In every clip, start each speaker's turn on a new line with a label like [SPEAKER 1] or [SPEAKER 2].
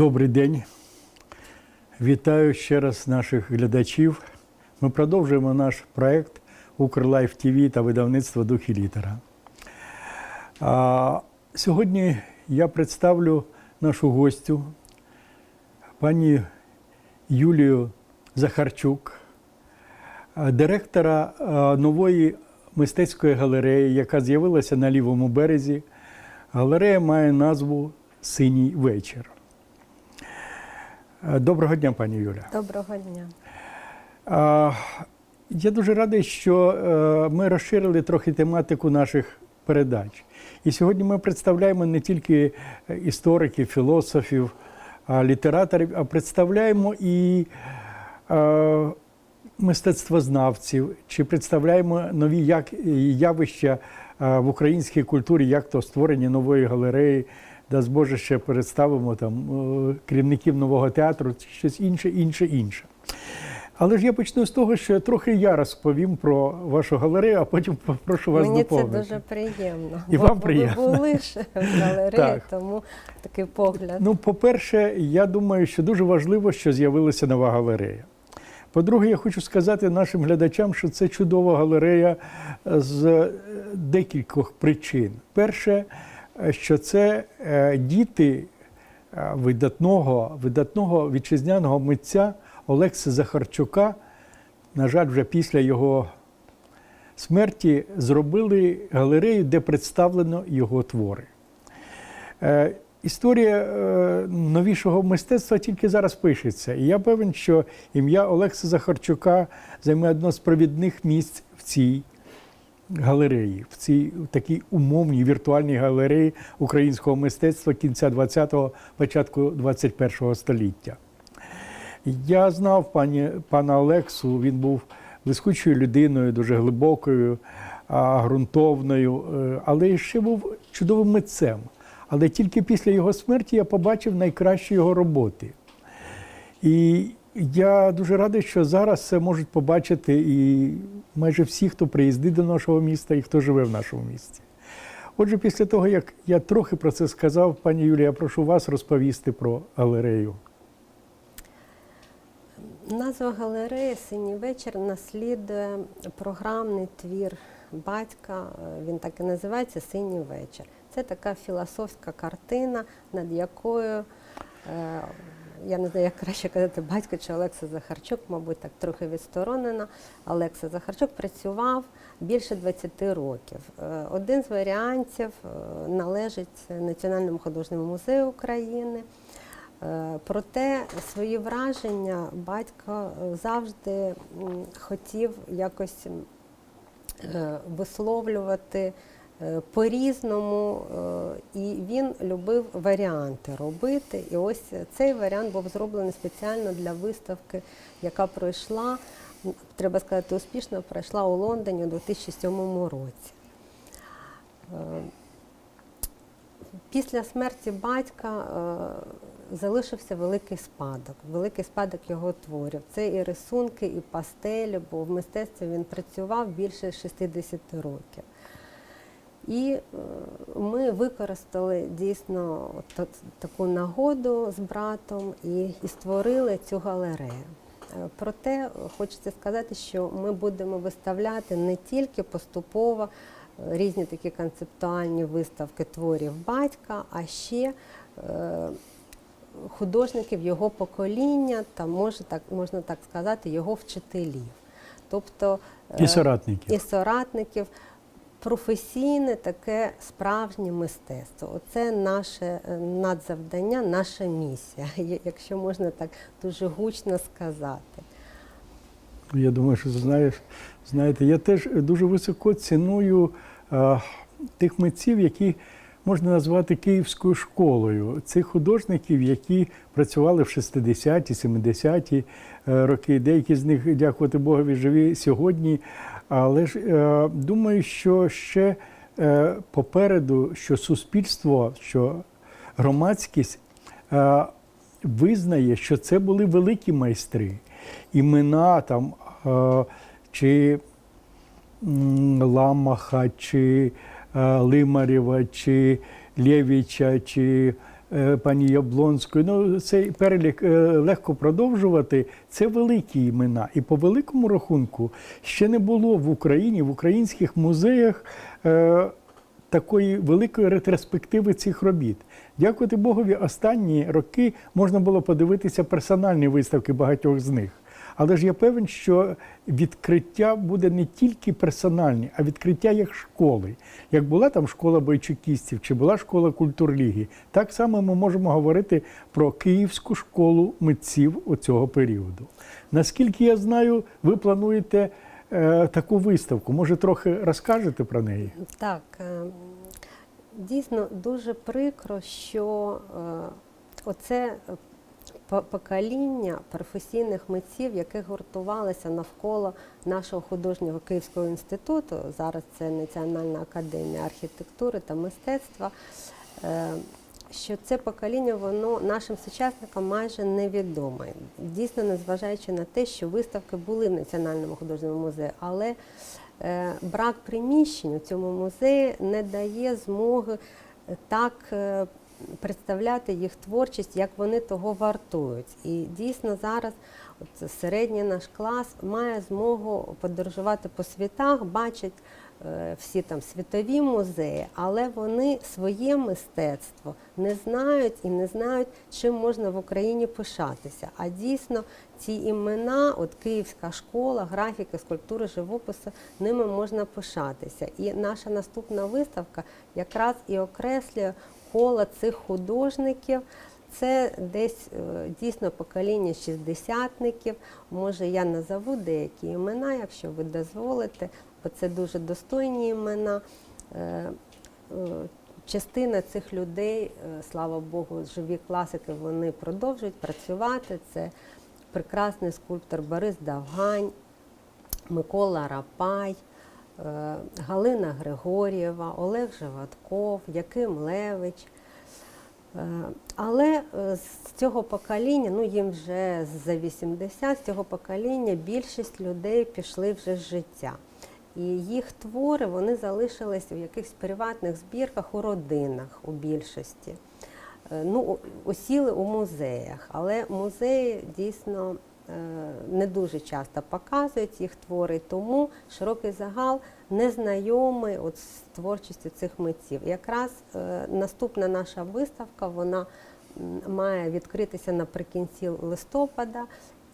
[SPEAKER 1] Добрий день. Вітаю ще раз наших глядачів. Ми продовжуємо наш проект Укрлайф ТВ та видавництво Духі літера. А, сьогодні я представлю нашу гостю, пані Юлію Захарчук, директора нової мистецької галереї, яка з'явилася на лівому березі. Галерея має назву Синій вечір. Е, Доброго дня, пані Юля.
[SPEAKER 2] Доброго дня.
[SPEAKER 1] Я дуже радий, що е, ми розширили трохи тематику наших передач. І сьогодні ми представляємо не тільки е, істориків, філософів, літераторів, а представляємо і мистецтвознавців, чи представляємо нові явища в українській культурі, як то створення нової галереї. Дасть Боже, ще представимо там е, керівників нового театру, щось інше, інше, інше. Але ж я почну з того, що трохи я розповім про вашу галерею, а потім попрошу вас
[SPEAKER 2] Мені це дуже приємно.
[SPEAKER 1] І
[SPEAKER 2] бо,
[SPEAKER 1] вам приємно.
[SPEAKER 2] Ви були ж в галереї,
[SPEAKER 1] Так.
[SPEAKER 2] тому такий погляд.
[SPEAKER 1] Ну, по-перше, я думаю, що дуже важливо, що з'явилася нова галерея. По-друге, я хочу сказати нашим глядачам, що це чудова галерея з декількох причин. Перше, що це е, діти е, видатного, видатного вітчизняного митця Олекси Захарчука, на жаль, вже після його смерті, зробили галерею, де представлено його твори. Е, Історія новішого мистецтва тільки зараз пишеться. І я певен, що ім'я Олекса Захарчука займе одно з провідних місць в цій галереї, в цій в такій умовній віртуальній галереї українського мистецтва кінця 20-го, початку 21-го століття. Я знав пані, пана Олексу, він був блискучою людиною, дуже глибокою, ґрунтовною, е, але ще був чудовим митцем. Але тільки після його смерті я побачив найкращі його роботи. І я дуже радий, що зараз це можуть побачити і майже всі, хто приїздить до нашого міста і хто живе в нашому місті. Отже, після того, як я трохи про це сказав, пані Юлія, прошу вас розповісти про галерею.
[SPEAKER 2] Назва галереї Синій вечір наслідує програмний твір батька. Він так і називається Синій вечір. Це така філософська картина, над якою, е, я не знаю, як краще казати, батько чи Олекса Захарчук, мабуть, так трохи відсторонена. Олекса Захарчук працював більше 20 років. Е, Один з варіантів е, належить Національному художньому музею України. Е, Проте свої враження батько завжди хотів якось висловлювати по-різному, е, і він любив варіанти робити. І ось цей варіант був зроблений спеціально для виставки, яка пройшла, треба сказати, успішно пройшла у Лондоні у 2007 році. Е, Після смерті батька е, залишився великий спадок, великий спадок його творів. Це і рисунки, і пастелі, бо в мистецтві він працював більше 60 років. І е, ми використали дійсно от таку нагоду з братом і, і створили цю галерею. Е, Проте хочеться сказати, що ми будемо виставляти не тільки поступово е, різні такі концептуальні виставки творів батька, а ще художників його покоління та може так можна так сказати, його вчителів. Тобто
[SPEAKER 1] І соратників.
[SPEAKER 2] і соратників. Професійне таке справжнє мистецтво. Оце наше е, надзавдання, наша місія, якщо можна так дуже гучно сказати.
[SPEAKER 1] Я думаю, що знаєш, знаєте, я теж дуже високо ціную а, тих митців, які можна назвати київською школою. Цих художників, які працювали в 60-ті, 70-ті е, роки. Деякі з них, дякувати Богові, живі сьогодні. Але ж е, думаю, що ще е, попереду, що суспільство, що громадськість е, визнає, що це були великі майстри. Імена там чи Ламаха, чи Лимарєва, чи Лєвіча, чи пані Яблонської. Ну, цей перелік е, легко продовжувати. Це великі імена. І по великому рахунку ще не було в Україні, в українських музеях. е, Такої великої ретроспективи цих робіт. Дякувати Богові, останні роки можна було подивитися персональні виставки багатьох з них. Але ж я певен, що відкриття буде не тільки персональні, а відкриття як школи. Як була там школа бойчукістів, чи була школа культурліги, так само ми можемо говорити про Київську школу митців у цього періоду. Наскільки я знаю, ви плануєте е, таку виставку. Може, трохи розкажете про неї?
[SPEAKER 2] Так, е, дійсно дуже прикро, що е, оце покоління професійних митців, яке гуртувалося навколо нашого художнього Київського інституту, зараз це Національна академія архітектури та мистецтва. е, Що це покоління, воно нашим сучасникам майже невідоме. Дійсно, незважаючи на те, що виставки були в Національному художньому музеї, але е, брак приміщень у цьому музеї не дає змоги так е, представляти їх творчість, як вони того вартують. І дійсно зараз от середній наш клас має змогу подорожувати по світах, бачить е, всі там світові музеї, але вони своє мистецтво не знають і не знають, чим можна в Україні пишатися. А дійсно ці імена, от Київська школа, графіки, скульптури, живопису, ними можна пишатися. І наша наступна виставка якраз і окреслює коло цих художників. Це десь е, дійсно покоління шістдесятників. Може, я назову деякі імена, якщо ви дозволите, бо це дуже достойні імена. Е, е, Частина цих людей, слава Богу, живі класики, вони продовжують працювати. Це прекрасний скульптор Борис Давгань, Микола Рапай, Галина Григор'єва, Олег Живатков, Яким Левич. Е, Але е, з цього покоління, ну їм вже за 80, з цього покоління більшість людей пішли вже з життя. І їх твори вони залишились у якихось приватних збірках у родинах у більшості. Е, Ну, осіли у музеях, але музеї дійсно е, не дуже часто показують їх твори, тому широкий загал не знайомий от з творчістю цих митців. Якраз е, наступна наша виставка вона має відкритися наприкінці листопада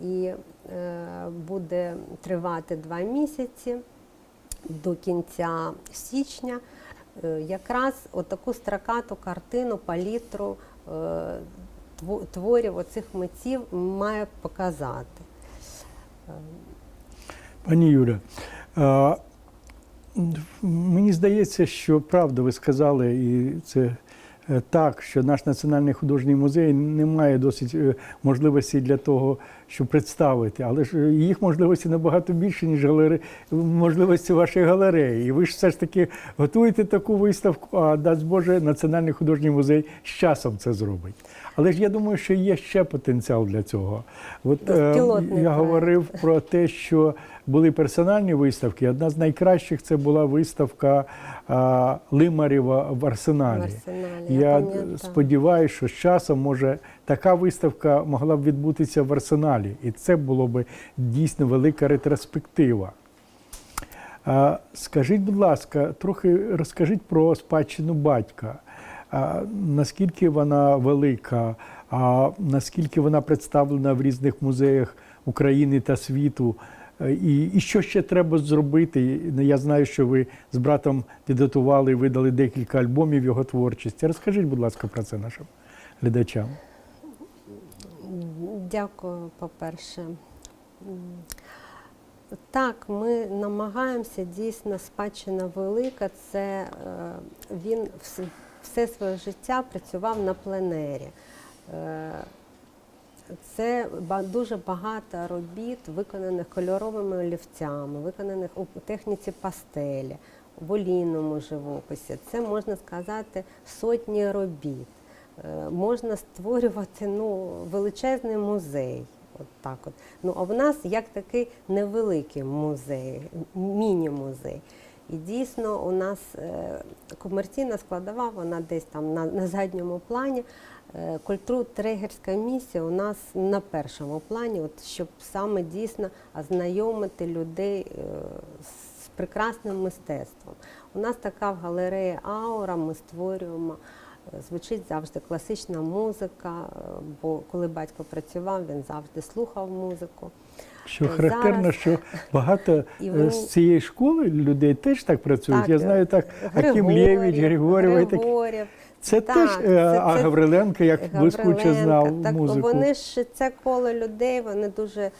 [SPEAKER 2] і е, буде тривати два місяці до кінця січня. Е, Якраз отаку стракату картину, палітру е, творів оцих митців має показати.
[SPEAKER 1] Пані Юля, мені здається, що правда ви сказали, і це е, так, що наш національний художній музей не має досить е, можливості для того, щоб представити, але ж їх можливості набагато більше, ніж галери... можливості вашої галереї. І ви ж все ж таки готуєте таку виставку, а дасть Боже, Національний художній музей з часом це зробить. Але ж я думаю, що є ще потенціал для цього. От е, я говорив про те, що були персональні виставки. Одна з найкращих це була виставка а, Лимарєва в арсеналі.
[SPEAKER 2] В Арсеналі, я
[SPEAKER 1] Я сподіваюся, що з часом може така виставка могла б відбутися в арсеналі, і це було б дійсно велика ретроспектива. Скажіть, будь ласка, трохи розкажіть про спадщину батька. Наскільки вона велика, а наскільки вона представлена в різних музеях України та світу? І, і що ще треба зробити? Ну, Я знаю, що ви з братом підготували і видали декілька альбомів його творчості. Розкажіть, будь ласка, про це нашим глядачам.
[SPEAKER 2] Дякую, по-перше. Так, ми намагаємося дійсно спадщина велика. Це е, він все своє життя працював на пленері. Е, Це дуже багато робіт, виконаних кольоровими олівцями, виконаних у техніці пастелі, в олійному живописі. Це можна сказати сотні робіт. Е, Можна створювати ну, величезний музей. От так от. Ну, а в нас як такий невеликий музей, міні-музей. І дійсно у нас е, комерційна складова, вона десь там на, на задньому плані. Е, Культуртрегерська місія у нас на першому плані, от, щоб саме дійсно ознайомити людей з прекрасним мистецтвом. У нас така в галереї Аура, ми створюємо. Звучить завжди класична музика, бо коли батько працював, він завжди слухав музику.
[SPEAKER 1] Що
[SPEAKER 2] Е,
[SPEAKER 1] характерно,
[SPEAKER 2] зараз-
[SPEAKER 1] що багато
[SPEAKER 2] І
[SPEAKER 1] е,
[SPEAKER 2] вони-
[SPEAKER 1] з цієї школи людей теж так працюють.
[SPEAKER 2] Так,
[SPEAKER 1] Я знаю так, Аким і такі.
[SPEAKER 2] Григорєв.
[SPEAKER 1] Це
[SPEAKER 2] Так,
[SPEAKER 1] теж, е,
[SPEAKER 2] це-
[SPEAKER 1] а
[SPEAKER 2] це-
[SPEAKER 1] Гавриленко, як блискуче знав
[SPEAKER 2] Так,
[SPEAKER 1] музику.
[SPEAKER 2] Вони ж це коло людей, вони дуже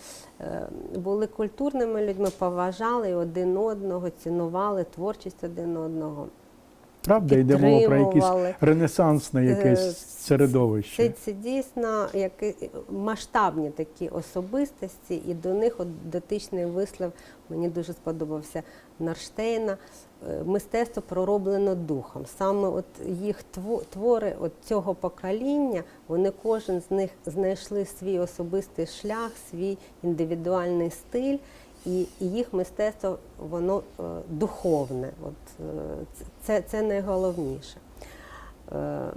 [SPEAKER 2] е, були культурними людьми, поважали один одного, цінували творчість один одного.
[SPEAKER 1] Правда, йде мова про
[SPEAKER 2] підтримували.
[SPEAKER 1] ренесансне
[SPEAKER 2] Е,
[SPEAKER 1] якесь середовище.
[SPEAKER 2] Це, це дійсно які, масштабні такі особистості, і до них от дотичний вислів мені дуже сподобався Нарштейна. Е, Мистецтво пророблено духом. Саме от їх тво- твори от цього покоління, вони кожен з них знайшли свій особистий шлях, свій індивідуальний стиль. І, і їх мистецтво воно е, духовне. От, е, це, це найголовніше. Е,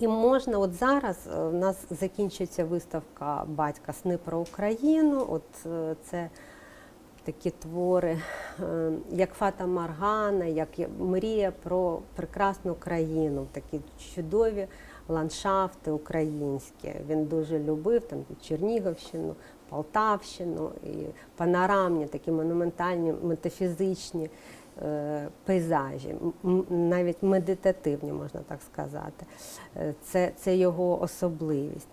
[SPEAKER 2] і можна, от зараз в нас закінчується виставка батька Сни про Україну. От це такі твори, як Фата Маргана, як мрія про прекрасну країну, такі чудові ландшафти українські. Він дуже любив там Чернігівщину, Полтавщину, і панорамні, такі монументальні, метафізичні е, пейзажі, навіть медитативні, можна так сказати. Е, Це, це його особливість.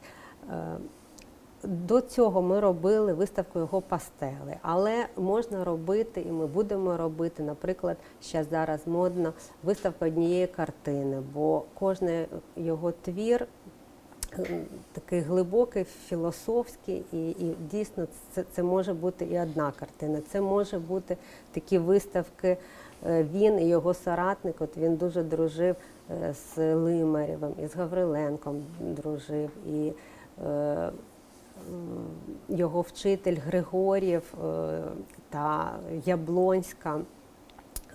[SPEAKER 2] До цього ми робили виставку його пастели, але можна робити, і ми будемо робити, наприклад, ще зараз модно виставка однієї картини, бо кожен його твір такий глибокий, філософський, і, і дійсно це, це може бути і одна картина. Це може бути такі виставки. Е, Він і його соратник, от він дуже дружив е, з Лимарєвим, і з Гавриленком дружив, і е, його вчитель Григорєв е, та Яблонська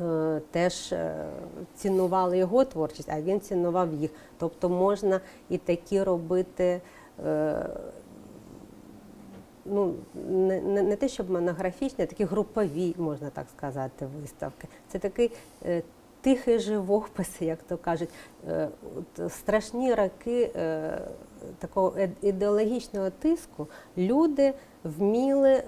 [SPEAKER 2] е, теж е, цінували його творчість, а він цінував їх. Тобто можна і такі робити. Ну, не, не, не те, щоб монографічні, а такі групові, можна так сказати, виставки. Це такий тихий живопис, як то кажуть. Е, страшні роки е, такого е- ідеологічного тиску люди вміли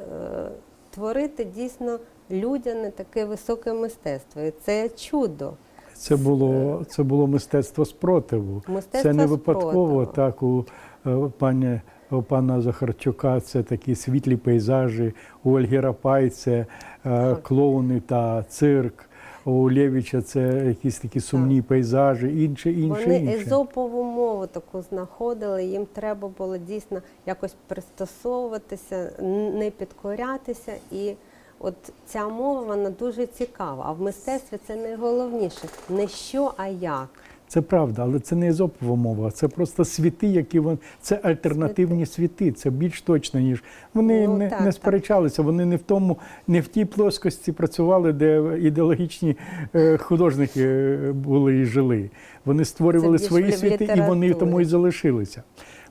[SPEAKER 2] творити дійсно людяне таке високе мистецтво. І це чудо.
[SPEAKER 1] Це було, це було мистецтво спротиву.
[SPEAKER 2] Мистецтво
[SPEAKER 1] це не випадково
[SPEAKER 2] спротиву.
[SPEAKER 1] так у пані у пана Захарчука це такі світлі пейзажі, у Ольги Рапай це е, клоуни та цирк, у Лєвіча це якісь такі сумні пейзажі, інше, інше,
[SPEAKER 2] Вони
[SPEAKER 1] інше.
[SPEAKER 2] езопову мову таку знаходили, їм треба було дійсно якось пристосовуватися, не підкорятися. І от ця мова вона дуже цікава. А в мистецтві це найголовніше не що, а як.
[SPEAKER 1] Це правда, але це не езопова мова, це просто світи, які вони це альтернативні світи. Це більш точно, ніж вони
[SPEAKER 2] Ну,
[SPEAKER 1] не,
[SPEAKER 2] так,
[SPEAKER 1] не
[SPEAKER 2] так.
[SPEAKER 1] сперечалися. Вони не в тому, не в тій плоскості працювали, де ідеологічні е, художники е, були і жили. Вони створювали свої світи, і вони тому і залишилися.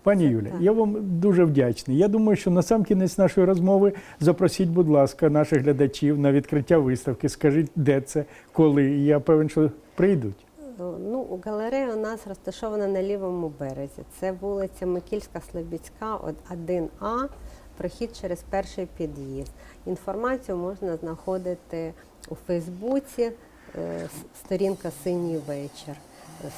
[SPEAKER 1] Пані Юля, я вам дуже вдячний. Я думаю, що на сам кінець нашої розмови запросіть, будь ласка, наших глядачів на відкриття виставки. Скажіть, де це, коли. І я певен, що прийдуть.
[SPEAKER 2] Ну, галерея у нас розташована на лівому березі. Це вулиця Микільська Слобідська, от 1А, прохід через перший під'їзд. Інформацію можна знаходити у Фейсбуці, е, сторінка Синій вечір.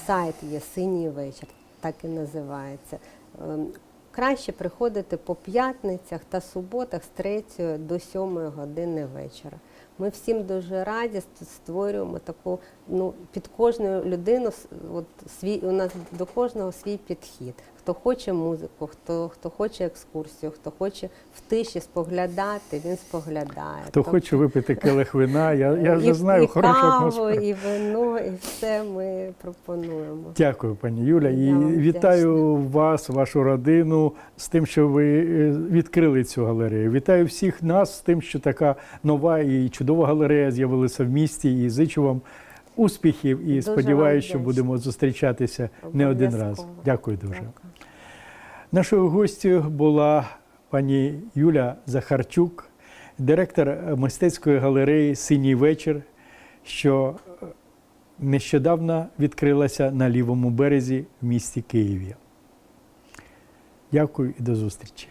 [SPEAKER 2] Сайт є Синій вечір, так і називається. Ем, Краще приходити по п'ятницях та суботах з 3 до 7 години вечора. Ми всім дуже раді створюємо таку, ну, під кожну людину от, свій, у нас до кожного свій підхід. Хто хоче музику, хто, хто хоче екскурсію, хто хоче в тиші споглядати, він споглядає.
[SPEAKER 1] Хто
[SPEAKER 2] Тобто,
[SPEAKER 1] хоче випити келих вина, я, я вже
[SPEAKER 2] і,
[SPEAKER 1] знаю
[SPEAKER 2] і
[SPEAKER 1] хорошу
[SPEAKER 2] каву,
[SPEAKER 1] атмосферу.
[SPEAKER 2] і вино, і все ми пропонуємо.
[SPEAKER 1] Дякую, пані Юля, і вітаю вас, вашу родину з тим, що ви е, відкрили цю галерею. Вітаю всіх нас з тим, що така нова і чудова галерея з'явилася в місті. І зичу вам Успіхів і
[SPEAKER 2] Дуже
[SPEAKER 1] сподіваюся, що будемо зустрічатися не один раз. Дякую дуже. Нашою гостю була пані Юля Захарчук, директор мистецької галереї Синій вечір, що е, нещодавно відкрилася на лівому березі в місті Києві. Дякую і до зустрічі.